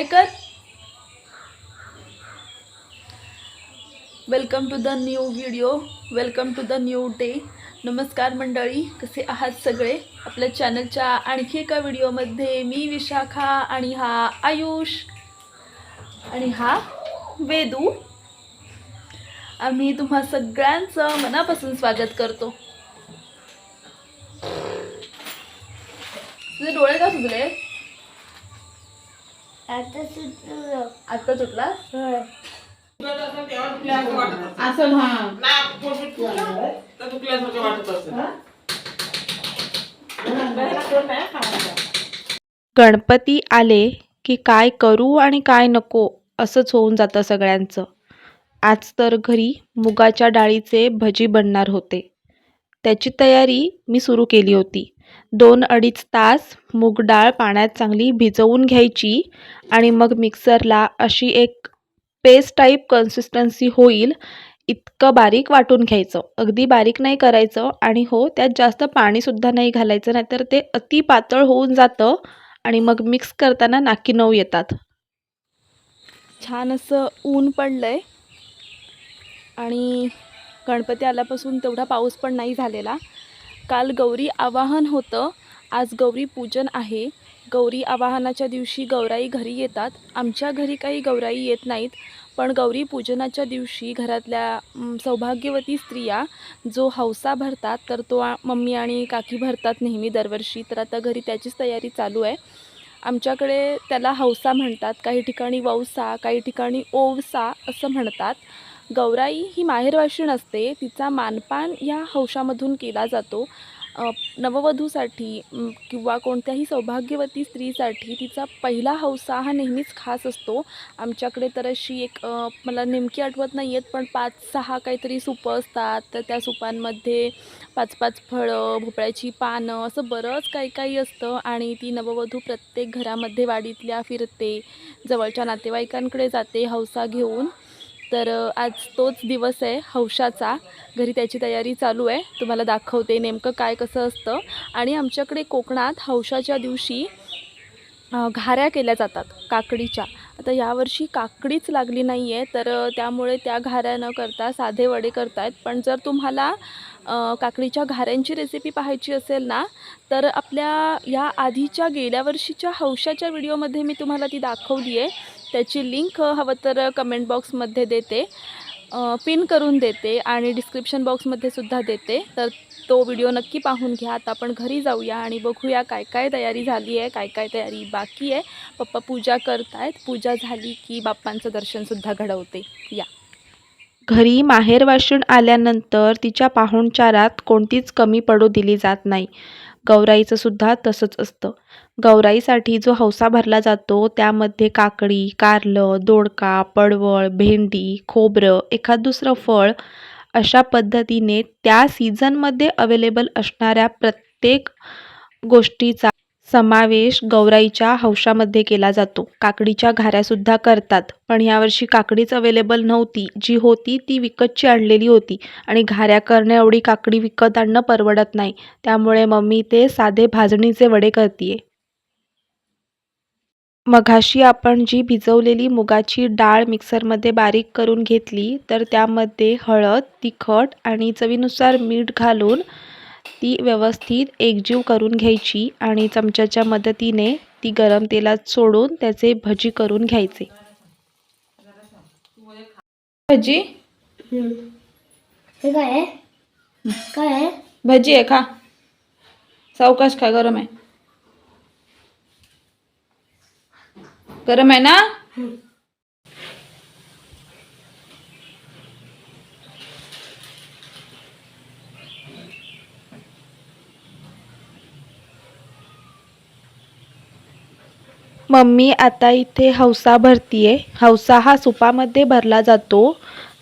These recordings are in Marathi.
काय कर welcome to the new video welcome to the new day नमस्कार मंडळी. कसे आहात सगळे? आपल्या चॅनलच्या आणखी एका व्हिडिओमध्ये मी विशाखा आणि हा आयुष आणि हा वेदू. आम्ही तुम्हा सगळ्यांचं मनापासून स्वागत करतो. तुझे डोळे का सुचले आता सुटलं. सुटला? असं हा. गणपती आले की काय करू आणि काय नको असंच होऊन जातं सगळ्यांचं. आज तर घरी मुगाच्या डाळीचे भजी बनणार होते. त्याची तयारी मी सुरू केली होती. दोन अडीच तास मूग डाळ पाण्यात चांगली भिजवून घ्यायची आणि मग मिक्सरला अशी एक पेस्ट टाईप कन्सिस्टन्सी होईल इतकं बारीक वाटून घ्यायचं. अगदी बारीक नाही करायचं आणि हो त्यात जास्त पाणीसुद्धा नाही घालायचं नाहीतर ते अति पातळ होऊन जातं आणि मग मिक्स करताना नाकी नऊ येतात. छान असं ऊन पडलं आहे आणि गणपती आल्यापासून तेवढा पाऊस पण नाही झालेला. काल गौरी आवाहन होतं आज गौरी पूजन आहे. गौरी आवाहनाच्या दिवशी गौराई घरी येतात. आमच्या घरी काही गौराई येत नाहीत पण गौरी पूजनाच्या दिवशी घरातल्या सौभाग्यवती स्त्रिया जो हौसा भरतात तर तो मम्मी आणि काकी भरतात नेहमी दरवर्षी. तर आता घरी त्याचीच तयारी चालू आहे. आमच्याकडे त्याला हौसा म्हणतात. काही ठिकाणी वौसा काही ठिकाणी ओवसा असं म्हणतात. गौराई ही माहेरवाशीण असते तिचा मानपान या हौशामधून केला जातो. नववधूसाठी किंवा कोणत्याही सौभाग्यवती स्त्रीसाठी तिचा पहिला हौसा हा नेहमीच खास असतो. आमच्याकडे तर अशी एक मला नेमकी आठवत नाही आहेत पण पाच सहा काहीतरी सुपं असतात. तर त्या सुपांमध्ये पाच पाच फळं भोपळ्याची पानं असं बरंच काही काही असतं. आणि ती नववधू प्रत्येक घरामध्ये वाडीतल्या फिरते. जवळच्या नातेवाईकांकडे जाते हौसा घेऊन. तर आज तोच दिवस आहे हौशाचा. घरी त्याची तयारी चालू आहे. तुम्हाला दाखवते नेमकं काय कसं असतं. आणि आमच्याकडे कोकणात हौशाच्या दिवशी घाऱ्या केल्या जातात काकडीच्या. आता यावर्षी काकडीच लागली नाही आहे तर त्यामुळे त्या घाऱ्या न करता साधे वडे करतायत. पण जर तुम्हाला काकडीच्या घाऱ्यांची रेसिपी पाहायची असेल ना तर आपल्या या आधीच्या गेल्या वर्षीच्या हौशाच्या व्हिडिओमध्ये मी तुम्हाला ती दाखवली आहे त्याची लिंक हवं तर कमेंट बॉक्समध्ये देते. पिन करून देते आणि डिस्क्रिप्शन बॉक्समध्ये सुद्धा देते. तर तो व्हिडिओ नक्की पाहून घ्या. आता आपण घरी जाऊया आणि बघूया काय काय तयारी झाली आहे काय काय तयारी बाकी आहे. पप्पा पूजा करतायत. पूजा झाली की बाप्पांचं दर्शनसुद्धा घडवते. या. घरी माहेरवाशीण आल्यानंतर तिच्या पाहुणचारात कोणतीच कमी पडू दिली जात नाही. गौराईचं सुद्धा तसंच असतं. गौराईसाठी जो हौसा भरला जातो त्यामध्ये काकडी कारलं दोडका पडवळ भेंडी खोबरं एखाद दुसरं फळ अशा पद्धतीने त्या सीझनमध्ये अवेलेबल असणाऱ्या प्रत्येक गोष्टीचा समावेश गौराईच्या हौशामध्ये केला जातो. काकडीच्या घाऱ्यासुद्धा करतात. पण यावर्षी काकडीच अवेलेबल नव्हती. जी होती ती विकतची आणलेली होती. आणि घाऱ्या करण्या एवढी काकडी विकत आणणं परवडत नाही. त्यामुळे मम्मी ते साधे भाजणीचे वडे करतीये. मघाशी आपण जी भिजवलेली मुगाची डाळ मिक्सरमध्ये बारीक करून घेतली तर त्यामध्ये हळद तिखट आणि चवीनुसार मीठ घालून ती व्यवस्थित एकजीव करून घ्यायची आणि चमच्याच्या मदतीने ती गरम तेलात सोडून त्याचे भजी करून घ्यायचे. भजी? हे काय काय भजी आहे खा. सावकाश खा गरम आहे. गरम आहे ना? मम्मी आता इथे हौसा भरतीये. हौसा हा सुपामध्ये भरला जातो.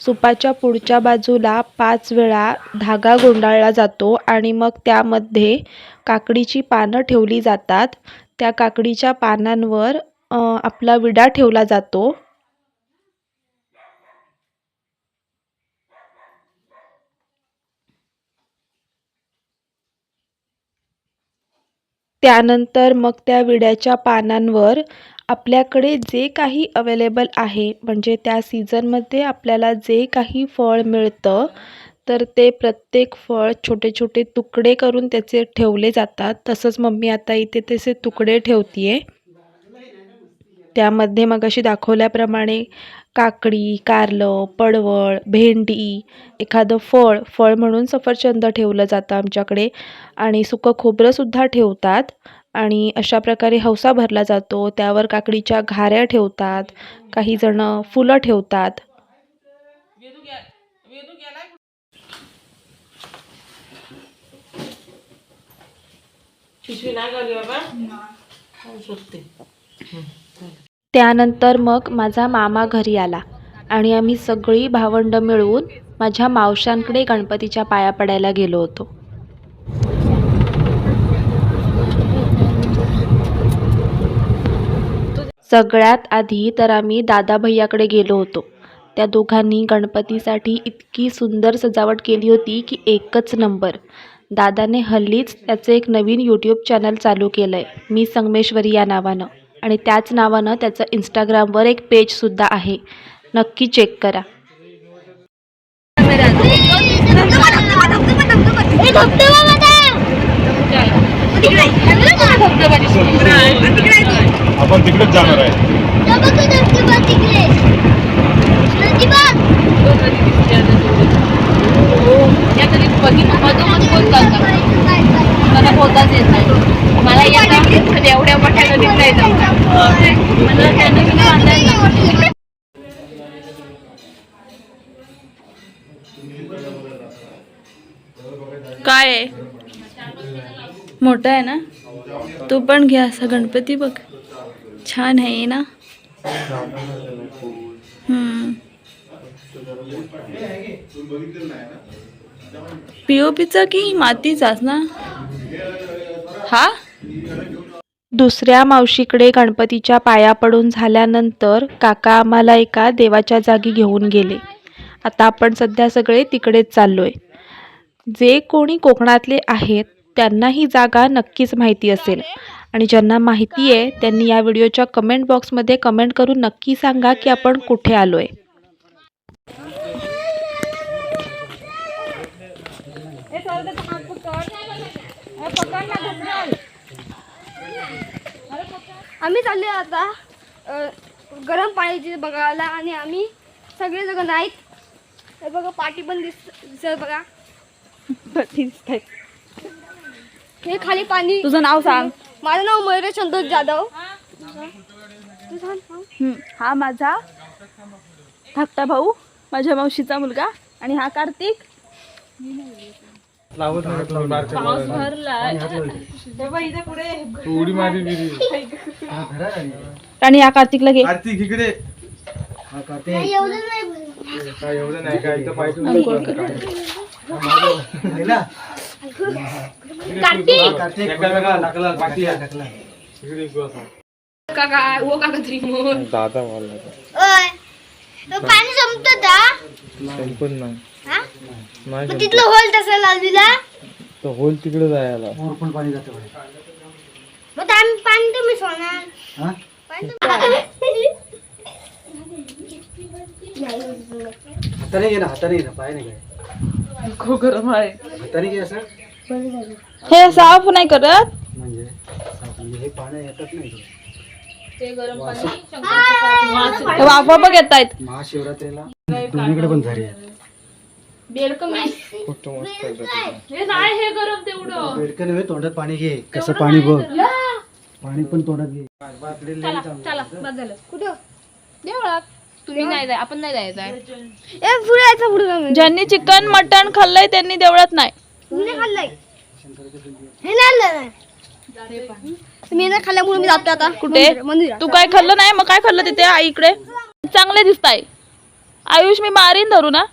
सुपाच्या पुढच्या बाजूला पाच वेळा धागा गुंडाळला जातो आणि मग त्यामध्ये काकडीची पानं ठेवली जातात. त्या काकडीच्या पानांवर आपला विडा ठेवला जातो. त्यानंतर मग त्या विड्याच्या पानांवर आपल्याकडे जे काही अवेलेबल आहे म्हणजे त्या सीझनमध्ये आपल्याला जे काही फळ मिळतं तर ते प्रत्येक फळ छोटे छोटे तुकडे करून त्याचे ठेवले जातात. तसंच मम्मी आता इथे तसे तुकडे ठेवते आहे त्यामध्ये मगाशी दाखवल्याप्रमाणे काकडी कारलं पडवळ भेंडी एखादं फळ फळ म्हणून सफरचंद ठेवलं जातं आमच्याकडे आणि सुकं खोबरंसुद्धा ठेवतात आणि अशा प्रकारे हौसा भरला जातो. त्यावर काकडीच्या घाऱ्या ठेवतात काही जणं फुलं ठेवतात. त्यानंतर मग माझा मामा घरी आला आणि आम्ही सगळी भावंडं मिळून माझ्या मावशांकडे गणपतीच्या पाया पडायला गेलो होतो. सगळ्यात आधी तर आम्ही दादा भैयाकडे गेलो होतो. त्या दोघांनी गणपतीसाठी इतकी सुंदर सजावट केली होती की एकच नंबर. दादाने हल्लीच त्याचं एक नवीन यूट्यूब चॅनल चालू केलं आहे मी संगमेश्वरी या नावानं. आणि त्याच नावानं त्याचं इंस्टाग्रामवर एक पेजसुद्धा आहे. नक्की चेक करा. आपण तिकडेच जाणार आहे. मला पोहताच येत नाही. मला येतं म्हणजे एवढ्या मोठ्या नदीत नाही मला त्याने मी काय आहे? मोठा आहे ना? तू पण घे असा गणपती बघ. छान आहे ना. हम्म. पीओपीचा की मातीचाच ना? हा? दुसऱ्या मावशीकडे गणपतीच्या पाया पडून झाल्यानंतर काका आम्हाला एका देवाच्या जागी घेऊन गेले. आता आपण सध्या सगळे तिकडेच चाललो आहे जे कोणी कोकणातले आहेत त्यांना ही जागा नक्कीच माहिती असेल. आणि ज्यांना माहिती आहे त्यांनी या व्हिडिओच्या कमेंट बॉक्समध्ये कमेंट करून नक्की सांगा की आपण कुठे आलो आहे आम्ही चालले आता गरम पाण्याची बघायला आणि आम्ही सगळे जण नाहीत. हे बघा पाठी पण दिस दिसत बघा. हे खाली पाणी. तुझं नाव सांग. माझं नाव मयुरेश संतोष जाधव. नाव. हा माझा धाकटा भाऊ माझ्या मावशीचा मुलगा आणि हा कार्तिक. पाऊस भरलाय उडी मारी बिरी आणि या कार्तिकला घे. कार्तिक इकडे. नाही, एवढं नाही बोलत. काय एवढं नाही काय इथं पाहिजे कर. काका ओ काका तरी मग दादा मला ओय, तो पाणी संपत का संपत नाही. हा? नाही तिथलं होल तसं लावलेला तो होल तिकडे जायला. मग तर आम्ही पाणी सोडणार. पाणी हाताने घे ना हाताने घे ना पाय नाही काय खूप गरम आहे. हाताने घे असं हे साफ नाही करत? म्हणजे म्हणजे? हे पाणी येतच नाही. इकडे. हे वाफा बघ येत आहेत. महाशिवरात्रीला? दोन्हीकडे पण झाली आहे नव्हे तोंडात पाणी घे. कसं पाणी बघ. पाणी पण तोंडात घे. कुठं? देवळात तुम्ही नाही जाय आपण नाही जायचं आहे. ए पुढे यायचं पुढे जाऊन. ज्यांनी चिकन मटण खाल्लंय त्यांनी देवळात नाही. खाल्लंय. हे नाही मी नाही खाल्ल्यामुळे मी जातो आता. कुठे? तू काय खाल्लं नाही? मग काय खाल्लं तिथे? आईकडे चांगले दिसताय. आयुष मी मारीन धरू ना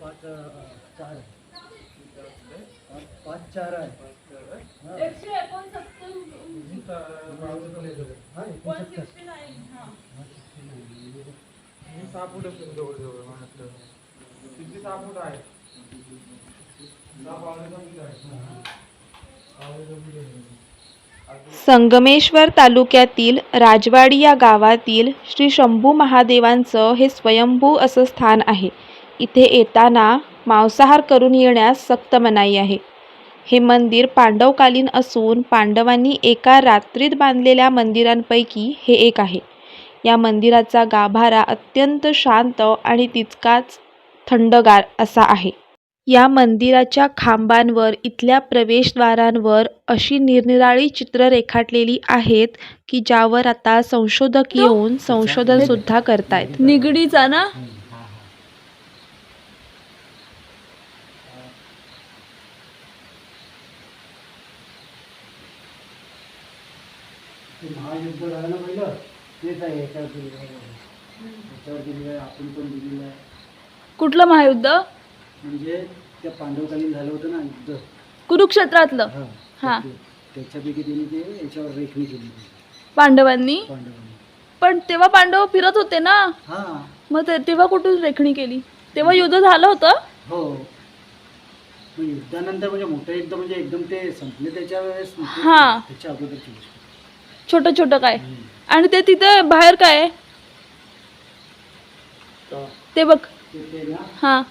पाच चार आहे संगमेश्वर तालुक्यातील राजवाडी या गावातील श्री शंभू महादेवांचं हे स्वयंभू असं स्थान आहे. इथे येताना मांसाहार करून येण्यास सक्त मनाई आहे. हे मंदिर पांडवकालीन असून पांडवांनी एका रात्रीत बांधलेल्या मंदिरांपैकी हे एक आहे. या मंदिराचा गाभारा अत्यंत शांत आणि तितकाच थंडगार असा आहे. या मंदिराच्या खांबांवर इथल्या प्रवेशद्वारांवर अशी निरनिराळी चित्र रेखाटलेली आहेत की ज्यावर आता संशोधक येऊन संशोधन सुद्धा करतायत. निगडीचा ना? महायुद्ध झालं ना पहिलं? तेच आहे याच्यावर दिलेलं आहे. याच्यावर दिलेलं आहे आपण पण दिलेलं आहे. कुठलं महायुद्ध? म्हणजे त्या पांडवकालीन झालं होतं ना युद्ध. कुरुक्षेत्रातलं. हा हा. ते- त्याच्यापैकी त्यांनी ते याच्यावर रेखणी केली होती पांडवांनी? पांडवांनी. पण तेव्हा पांडव फिरत होते ना? हा. मग ते तेव्हा कुठून रेखणी केली? तेव्हा युद्ध झालं होतं? हो. मग युद्धानंतर म्हणजे मोठं युद्ध म्हणजे एकदम ते संपले त्याच्या वेळेस नव्हते. हा. त्याच्या अगोदरची गोष्ट. छोटं छोटं काय? आणि ते तिथे बाहेर काय आहे? ते बघ. हा.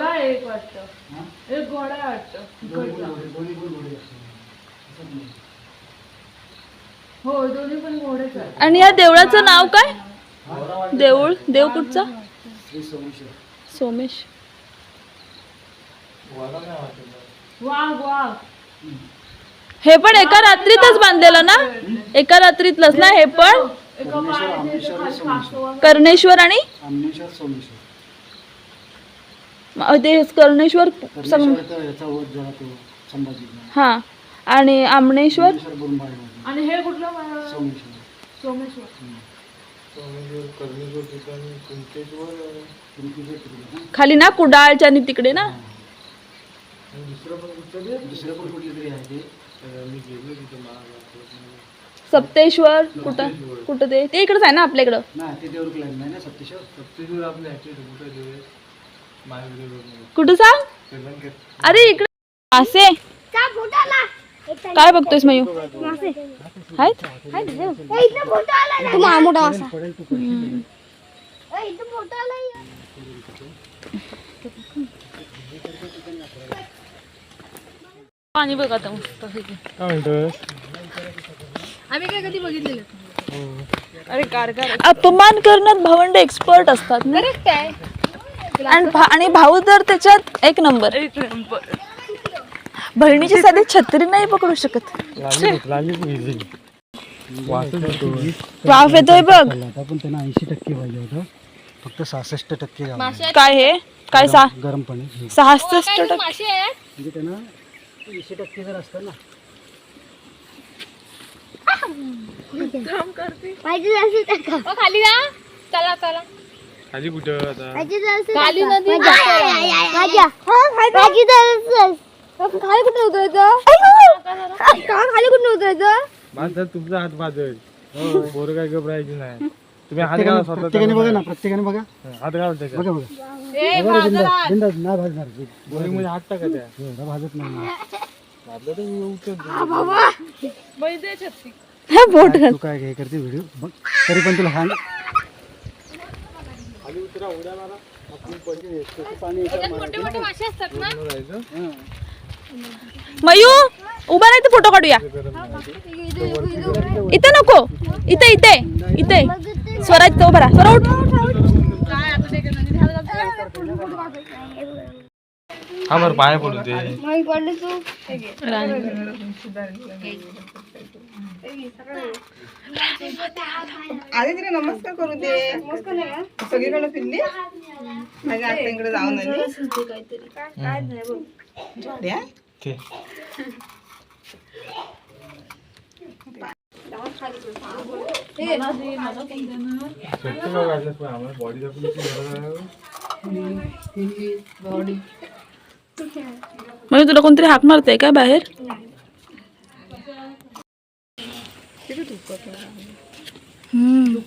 आहे, एक वाटतं. हा? एक घोडा वाटतं. हो दोन्ही पण घोडेच आणि या देवळाचं नाव काय? देऊळ? देव कुठचा? सोमेश. वाघ वाघ हे पण एका रात्रीतच बांधलेलं ना? एका रात्रीतलंच ना हे पण? कर्णेश्वर आणि? आमेश्वर सोमेश्वर. म- ते कर्णेश्वर याचा वध झाला तो हा. आणि आमणेश्वर? सोमेश्वर आणि हे कुठलं सोमेश्वर. सोमेश्वर. कुंतीचे तिकडे ना. खाली ना कुडाळच्या आणि तिकडे ना? दुसरं पण कुठले तरी आहे? ते. सप्तेश्वर कुठं? कुठं ते? ते इकडंच आहे ना आपल्या इकडं ना ते क्लाइम नाही ना सप्तेश्वर? सप्तेश्वर आपले ह्याचे कुठे महावीर कुठं सांग? अरे इकडे. मासे. काय बघतोयस मयू? आहेत? मोठा असा पाणी बघ आता मस्त पैकी. काय म्हणतोस आम्ही काय कधी बघितलेलं? अरे कारकार अपमान करण्यात भावंड एक्सपर्ट असतात ना? आणि भा- आणि भाऊ तर त्याच्यात एक नंबर बहिणीची साधी छत्री नाही पकडू शकत. वाफ येतोय बघ. आता पण त्यांना ऐंशी टक्के पाहिजे होतं. फक्त सहासष्ट टक्के काय हे? काय सा गरम पाणी. सहासष्ट टक्के? मासे आहेत? म्हणजे त्यांना ऐंशी टक्के जर असतं ना. ओ, खाली जा. चला चला. खाली कुठं आता? खाली नदी खाली कुठे उतरायचं? खाली कुठे उतरायचं? तुमचा हात बाजल बोर काय घबरायची नाही. तुम्ही हात घाला स्वतः प्रत्येकाने बघा ना प्रत्येकाने बघा. हात घाला त्याच्यात बघा बघा. बिंदास बिंदास नाही भाजणार. बोरिंगमध्ये हात टाका त्या एवढा भाजत नाही. आपलं तर उठत बोट. तू काय हे करते व्हिडिओ? बघ तरी पण तुला सांग पाणी याच्यावर मोठे मोठे मासे असतात ना. राहायचं मयू उभा नाही तर फोटो काढूया. इथे नको. इथे इथे इथे. स्वराज तो भरा स्वरा उठ. हा बरं पाय पडू ते मग पडले तू आधी तिने नमस्कार करू दे सगळीकडे फिरली माझ्या आत्यांकडे जाऊन आली द्या. ते त्यामुळे खाली पडतो. स्वच्छ का काढलंस पण आम्हाला बॉडी दाखवण्याची गरज आहे म्हणजे तुला कोणतरी हाक मारते काय बाहेर? हम्म.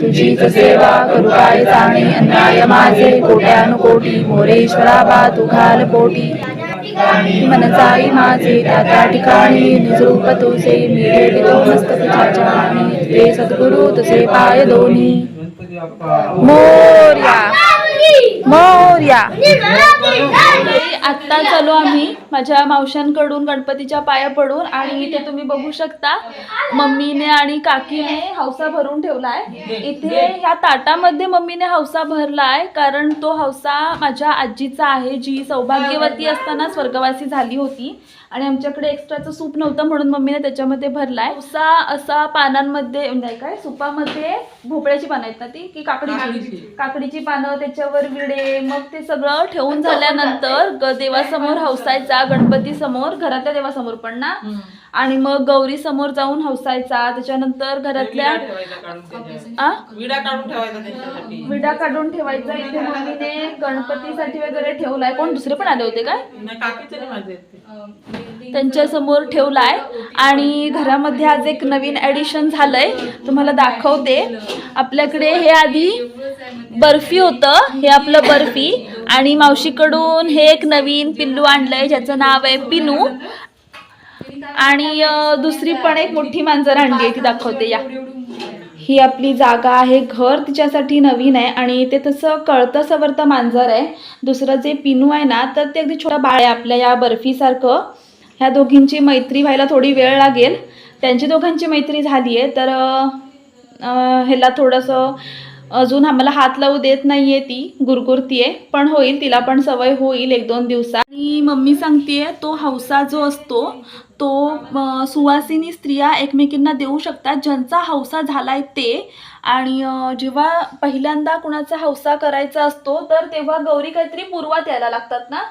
तुझीच सेवा करू काय जाणे अन्याय माझे कोट्यानुकोटी मोरेश्वरा बा तू घाल पोटी. मन जाई माझे त्या त्या ठिकाणी. निजरूप तुझे मिळे विधो मस्तक चरणी तुझे सद्गुरु तुझे पाय दोन्ही. मोर्या. मोर्या. आत्ता चालू आम्ही. माझ्या मावशांकडून गणपतीच्या पाया पडून आणि इथे तुम्ही बघू शकता मम्मीने आणि काकीने हौसा भरून ठेवलाय. इथे ह्या ताटामध्ये मम्मीने हौसा भरलाय कारण तो हौसा माझ्या आजीचा आहे जी सौभाग्यवती असताना स्वर्गवासी झाली होती. आणि आमच्याकडे एक्स्ट्राचं सूप नव्हतं म्हणून मम्मीने त्याच्यामध्ये भरलाय. हौसा असा पानांमध्ये नाही काय सुपामध्ये भोपळ्याची पानं आहेत ना ती? की काकडीची? काकडीची. पानं त्याच्यावर विडे मग ते सगळं ठेवून झाल्यानंतर देवासमोर हौसायचा गणपती समोर घरातल्या देवासमोर पण ना? आणि मग गौरी समोर जाऊन हौसायचा. त्याच्यानंतर घरातल्या आ? विडा काढून ठेवायचा त्यांच्यासाठी. विडा काढून ठेवायचा. इथे मम्मीने गणपतीसाठी वगैरे ठेवलाय. कोण दुसरे पण आले होते काय? नाही काकीचे नाही माझे ते. त्यांच्यासमोर ठेवलाय. आणि घरामध्ये आज एक नवीन ॲडिशन झालंय. तुम्हाला दाखवते. आपल्याकडे हे आधी बर्फी होतं. हे आपलं बर्फी. आणि मावशीकडून हे एक नवीन पिल्लू आणलंय. ज्याचं नाव आहे पिनू. आणि दुसरी पण एक मोठी मांजर आणली आहे ती दाखवते या. ही आपली जागा आहे घर तिच्यासाठी नवीन आहे आणि ते तसं कळतं सवरतं मांजर आहे. दुसरं जे पिनू आहे ना तर ते अगदी छोटा बाळ आहे आपल्या या बर्फीसारखं. ह्या दोघींची मैत्री व्हायला थोडी वेळ लागेल. त्यांची दोघांची मैत्री झाली आहे तर ह्याला थोडंसं अजून आम्हाला हात लावू देत नाहीये ती गुरगुरतीये. पण होईल तिला पण सवय होईल एक दोन दिवसात. आणि मम्मी सांगतेय तो हौसा जो असतो तो सुवासिनी स्त्रिया एकमेकींना देऊ शकतात. ज्यांचा हौसा झालाय ते. आणि जेव्हा पहिल्यांदा कुणाचा हौसा करायचा असतो तर तेव्हा गौरी काहीतरी पूर्वात यायला लागतात ना?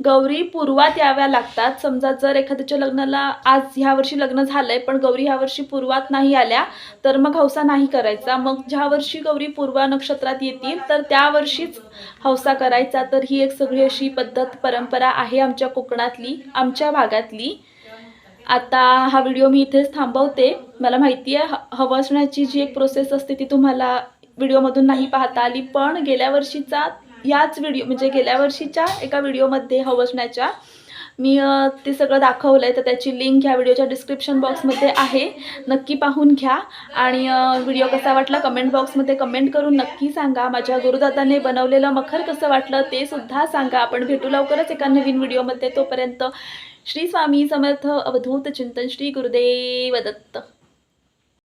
गौरी पूर्वात याव्या लागतात. समजा जर एखाद्याच्या लग्नाला आज ह्या वर्षी लग्न झालंय पण गौरी ह्या वर्षी पूर्वात नाही आल्या तर मग हौसा नाही करायचा. मग ज्या वर्षी गौरी पूर्वा नक्षत्रात येतील तर त्या वर्षीच हौसा करायचा. तर ही एक सगळी अशी पद्धत परंपरा आहे आमच्या कोकणातली आमच्या भागातली. आता हा व्हिडिओ मी इथेच थांबवते. मला माहिती आहे ह हवसण्याची जी एक प्रोसेस असते ती तुम्हाला व्हिडिओमधून नाही पाहता आली पण गेल्या वर्षीचा याच व्हिडिओ म्हणजे गेल्या वर्षीच्या एका व्हिडिओमध्ये हवसण्याच्या मी ते सगळं दाखवलं आहे तर त्याची लिंक ह्या व्हिडिओच्या डिस्क्रिप्शन बॉक्समध्ये आहे. नक्की पाहून घ्या. आणि व्हिडिओ कसा वाटला कमेंट बॉक्समध्ये कमेंट करून नक्की सांगा. माझ्या गुरुदादाने बनवलेलं मखर कसं वाटलं ते सुद्धा सांगा. आपण भेटू लवकरच एका नवीन व्हिडिओमध्ये तोपर्यंत श्री स्वामी समर्थ अवधूत चिंतन श्री गुरुदेव दत्त.